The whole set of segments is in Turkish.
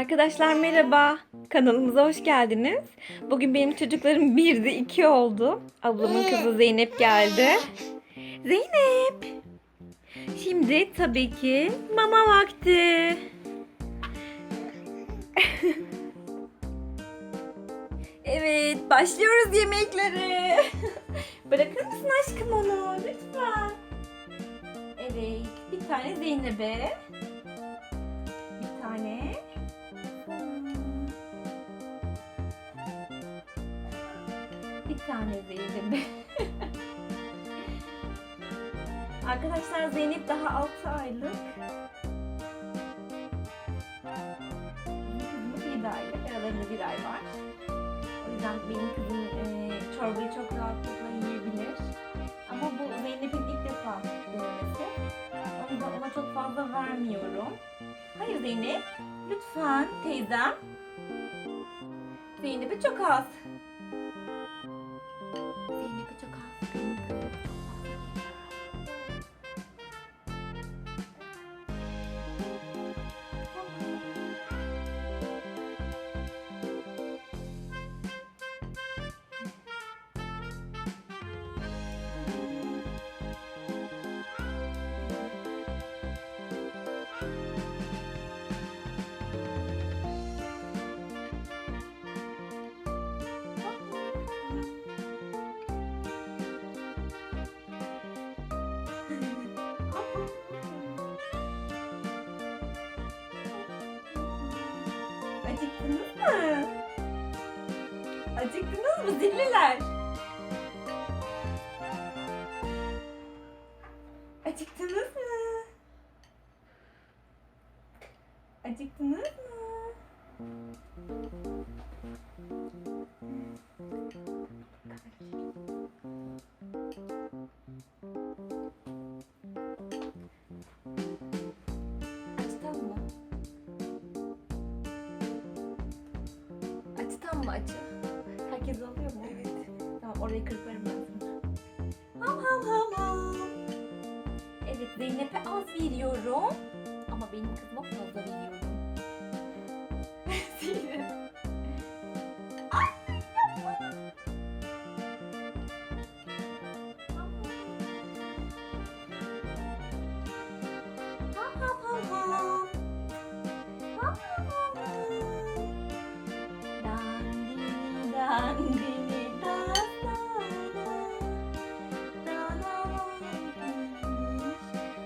Arkadaşlar merhaba. Kanalımıza hoş geldiniz. Bugün benim çocuklarım birdi, iki oldu. Ablamın kızı Zeynep geldi. Zeynep. Şimdi tabii ki mama vakti. evet, başlıyoruz yemeklere. Bırakır mısın aşkım onu lütfen? Evet, bir tane Zeynep'e. Bir tane. Tane Zeynep'e. Arkadaşlar Zeynep daha 6 aylık. Kızımız 7 aylık. Aralarında bir ay var. O yüzden benim kızım e, çorbayı çok rahatlıkla yiyebilir. Ama bu Zeynep'in ilk defa denemesi. O yüzden ona çok fazla vermiyorum. Hayır Zeynep. Lütfen teyzem. Zeynep'e çok az. Acıktınız mı? Acıktınız mı zilliler? Acı? Herkes alıyor mu? Evet. Tamam orayı kırparım ben sana. Ham ham ham ham. Evet Zeynep'e az veriyorum. Ama benim kızıma fazla veriyorum. Zeynep.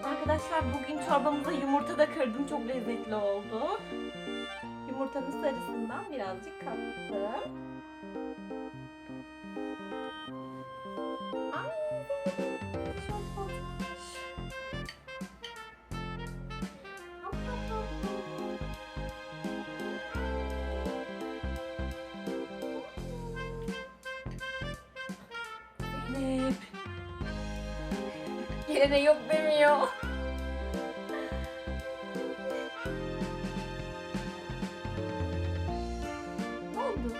Arkadaşlar bugün çorbamıza yumurta da kırdım. Çok lezzetli oldu. Yumurtanın sarısından birazcık kattım. Zeynep. Gelene yok demiyor. Ne oldu?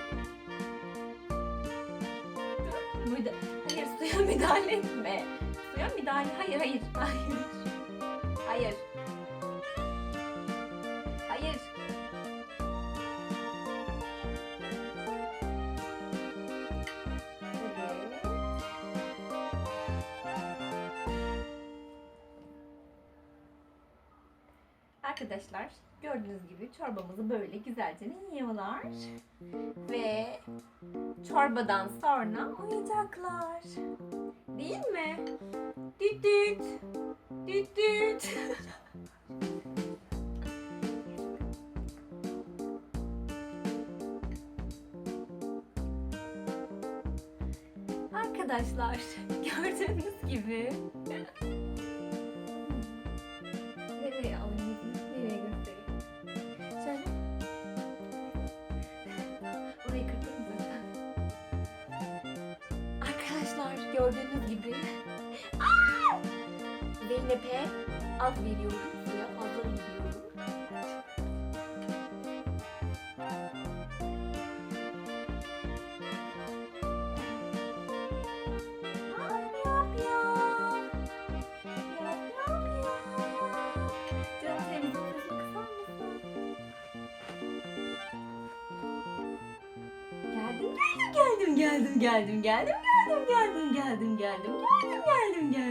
Müda hayır suya müdahale etme. Suya müdahale hayır hayır. Hayır. Hayır. Arkadaşlar gördüğünüz gibi çorbamızı böyle güzelce yiyorlar. Ve çorbadan sonra oyuncaklar. Değil mi? Düt düt. Düt düt. Arkadaşlar gördüğünüz gibi gördüğünüz gibi Zeynep'e az veriyorum. Suya fazla veriyorum. geldim geldim geldim geldim geldim geldim geldim geldim geldim geldim geldim.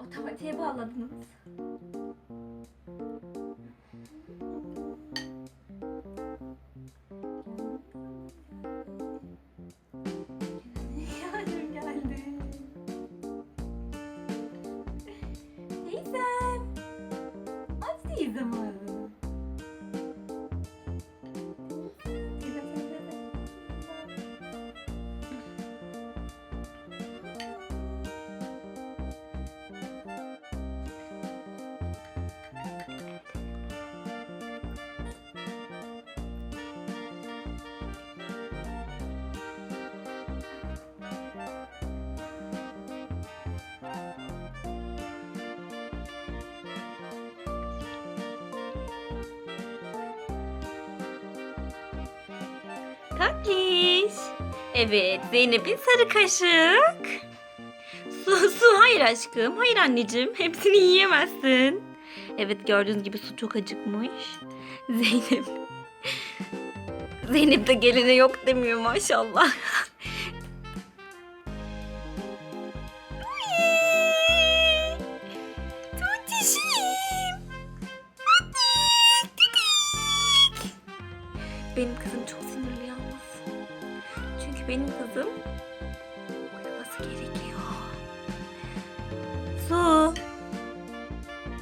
Otomatiğe bağladınız. Yardım geldi. Teyzem. Aç teyzem ağzını. Tatlış. Evet Zeynep'in sarı kaşık. Su, su hayır aşkım. Hayır anneciğim. Hepsini yiyemezsin. Evet gördüğünüz gibi su çok acıkmış. Zeynep. Zeynep de geline yok demiyor maşallah.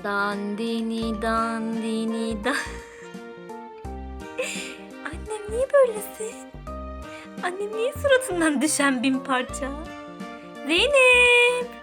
Dandini dandini dan. Annem niye böylesin? Annem niye suratından düşen bin parça? Zeynep.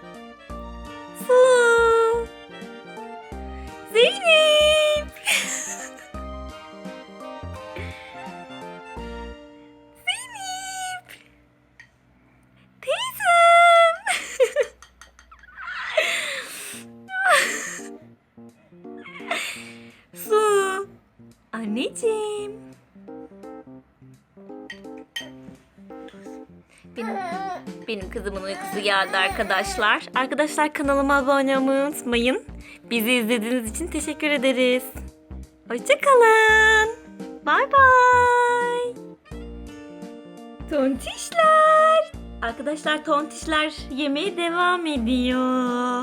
Benim, benim kızımın uykusu geldi arkadaşlar. Arkadaşlar kanalıma abone olmayı unutmayın. Bizi izlediğiniz için teşekkür ederiz. Hoşçakalın. Bay bay. Tontişler. Arkadaşlar tontişler yemeye devam ediyor.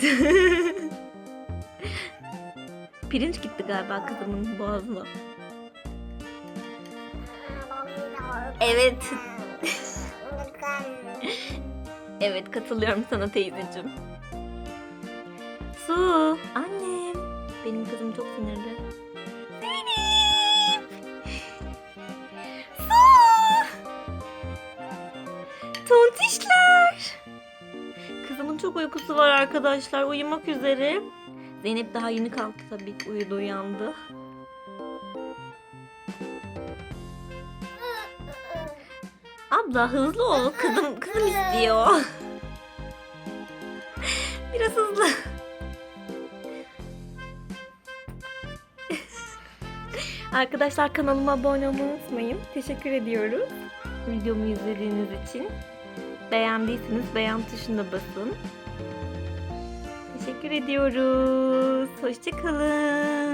Pirinç gitti galiba kızımın boğazına. Evet. evet katılıyorum sana teyzeciğim. Su. Annem. Benim kızım çok sinirli. Zeynep. Su. Tontişler. Kızımın çok uykusu var arkadaşlar. Uyumak üzere. Zeynep daha yeni kalktı tabii. Uyudu uyandı. Abla hızlı ol. Kızım kızım istiyor. Biraz hızlı. Arkadaşlar kanalıma abone olmayı unutmayın. Teşekkür ediyoruz. Videomu izlediğiniz için. Beğendiyseniz beğen tuşuna basın. Teşekkür ediyoruz. Hoşçakalın.